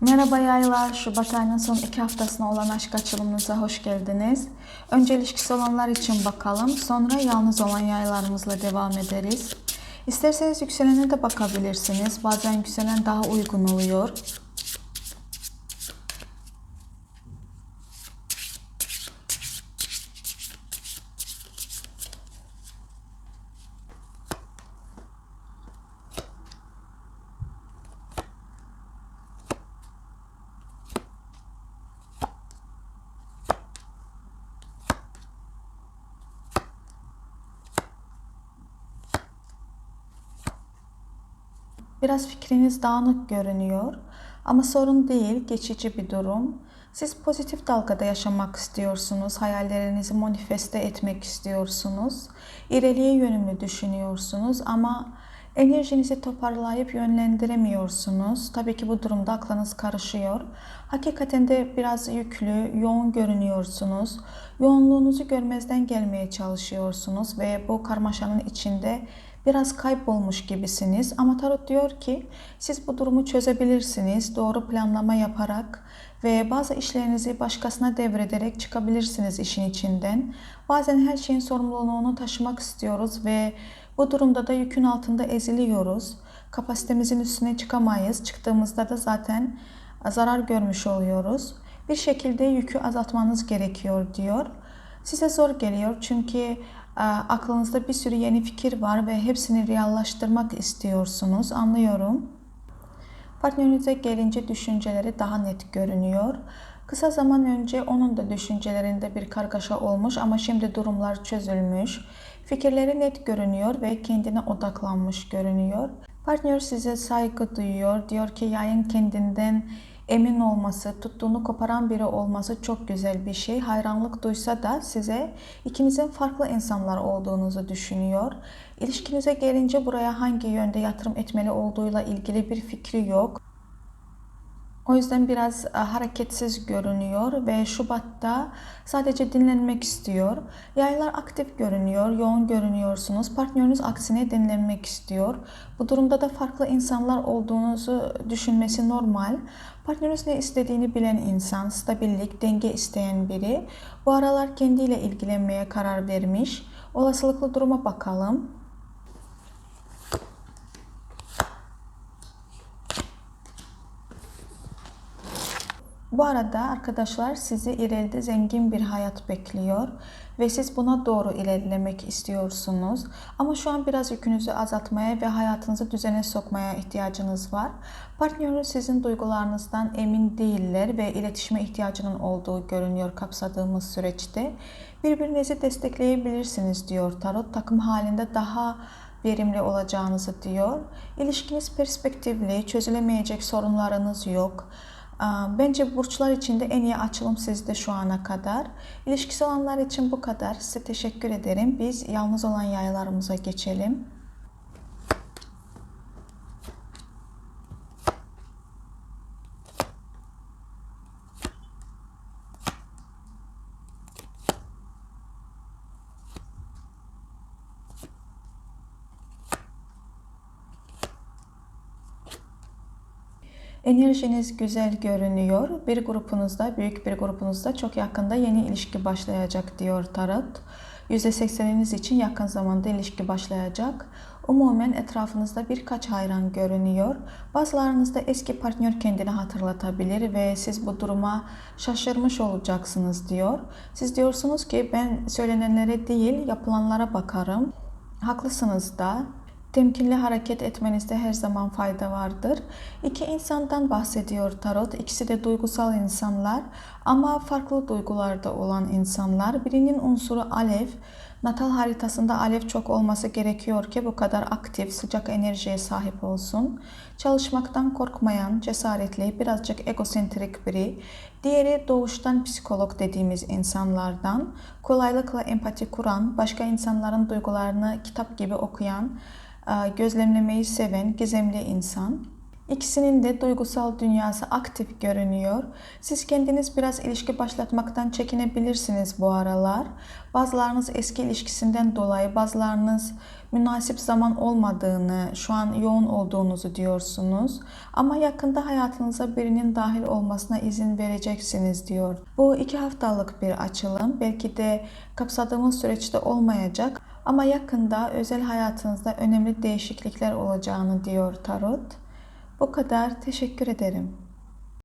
Merhaba yaylar, Şubat ayının son iki haftasına olan aşk açılımınıza hoş geldiniz. Önce ilişkisi olanlar için bakalım, sonra yalnız olan yaylarımızla devam ederiz. İsterseniz yükselene de bakabilirsiniz. Bazen yükselen daha uygun oluyor. Biraz fikriniz dağınık görünüyor ama sorun değil, geçici bir durum. Siz pozitif dalgada yaşamak istiyorsunuz, hayallerinizi manifeste etmek istiyorsunuz, ileriye yönümlü düşünüyorsunuz ama enerjinizi toparlayıp yönlendiremiyorsunuz. Tabii ki bu durumda aklınız karışıyor. Hakikaten de biraz yüklü, yoğun görünüyorsunuz. Yoğunluğunuzu görmezden gelmeye çalışıyorsunuz ve bu karmaşanın içinde biraz kaybolmuş gibisiniz ama tarot diyor ki siz bu durumu çözebilirsiniz. Doğru planlama yaparak ve bazı işlerinizi başkasına devrederek çıkabilirsiniz işin içinden. Bazen her şeyin sorumluluğunu taşımak istiyoruz ve bu durumda da yükün altında eziliyoruz. Kapasitemizin üstüne çıkamayız. Çıktığımızda da zaten zarar görmüş oluyoruz. Bir şekilde yükü azaltmanız gerekiyor diyor. Size zor geliyor çünkü e, aklınızda bir sürü yeni fikir var ve hepsini reallaştırmak istiyorsunuz. Anlıyorum. Partnerinize gelince düşünceleri daha net görünüyor. Kısa zaman önce onun da düşüncelerinde bir kargaşa olmuş ama şimdi durumlar çözülmüş. Fikirleri net görünüyor ve kendine odaklanmış görünüyor. Partner size saygı duyuyor. Diyor ki yayın kendinden emin olması, tuttuğunu koparan biri olması çok güzel bir şey. Hayranlık duysa da size ikinizin farklı insanlar olduğunuzu düşünüyor. İlişkinize gelince buraya hangi yönde yatırım etmeli olduğuyla ilgili bir fikri yok. O yüzden biraz e, hareketsiz görünüyor ve Şubat'ta sadece dinlenmek istiyor. Yaylar aktif görünüyor, yoğun görünüyorsunuz. Partneriniz aksine dinlenmek istiyor. Bu durumda da farklı insanlar olduğunuzu düşünmesi normal. Partneriniz ne istediğini bilen insan, stabillik, denge isteyen biri. Bu aralar kendiyle ilgilenmeye karar vermiş. Olasılıklı duruma bakalım. Bu arada arkadaşlar sizi ileride zengin bir hayat bekliyor ve siz buna doğru ilerlemek istiyorsunuz. Ama şu an biraz yükünüzü azaltmaya ve hayatınızı düzene sokmaya ihtiyacınız var. Partneriniz sizin duygularınızdan emin değiller ve iletişime ihtiyacının olduğu görünüyor kapsadığımız süreçte. Birbirinizi destekleyebilirsiniz diyor tarot. Takım halinde daha verimli olacağınızı diyor. İlişkiniz perspektifli, çözülemeyecek sorunlarınız yok. Bence burçlar için de en iyi açılım sizde şu ana kadar. İlişkisi olanlar için bu kadar. Size teşekkür ederim. Biz yalnız olan yaylarımıza geçelim. Enerjiniz güzel görünüyor. Bir grupunuzda, büyük bir grupunuzda çok yakında yeni ilişki başlayacak diyor Tarot. %80'iniz için yakın zamanda ilişki başlayacak. Umumen etrafınızda birkaç hayran görünüyor. Bazılarınızda eski partner kendini hatırlatabilir ve siz bu duruma şaşırmış olacaksınız diyor. Siz diyorsunuz ki ben söylenenlere değil yapılanlara bakarım. Haklısınız da temkinli hareket etmenizde her zaman fayda vardır. İki insandan bahsediyor tarot. İkisi de duygusal insanlar ama farklı duygularda olan insanlar. Birinin unsuru alev. Natal haritasında alev çok olması gerekiyor ki bu kadar aktif, sıcak enerjiye sahip olsun. Çalışmaktan korkmayan, cesaretli, birazcık egosentrik biri. Diğeri doğuştan psikolog dediğimiz insanlardan. Kolaylıkla empati kuran, başka insanların duygularını kitap gibi okuyan, gözlemlemeyi seven, gizemli insan. İkisinin de duygusal dünyası aktif görünüyor. Siz kendiniz biraz ilişki başlatmaktan çekinebilirsiniz bu aralar. Bazılarınız eski ilişkisinden dolayı, bazılarınız münasip zaman olmadığını, şu an yoğun olduğunuzu diyorsunuz. Ama yakında hayatınıza birinin dahil olmasına izin vereceksiniz diyor. Bu iki haftalık bir açılım. Belki de kapsadığımız süreçte olmayacak. Ama yakında özel hayatınızda önemli değişiklikler olacağını diyor Tarot. Bu kadar. Teşekkür ederim.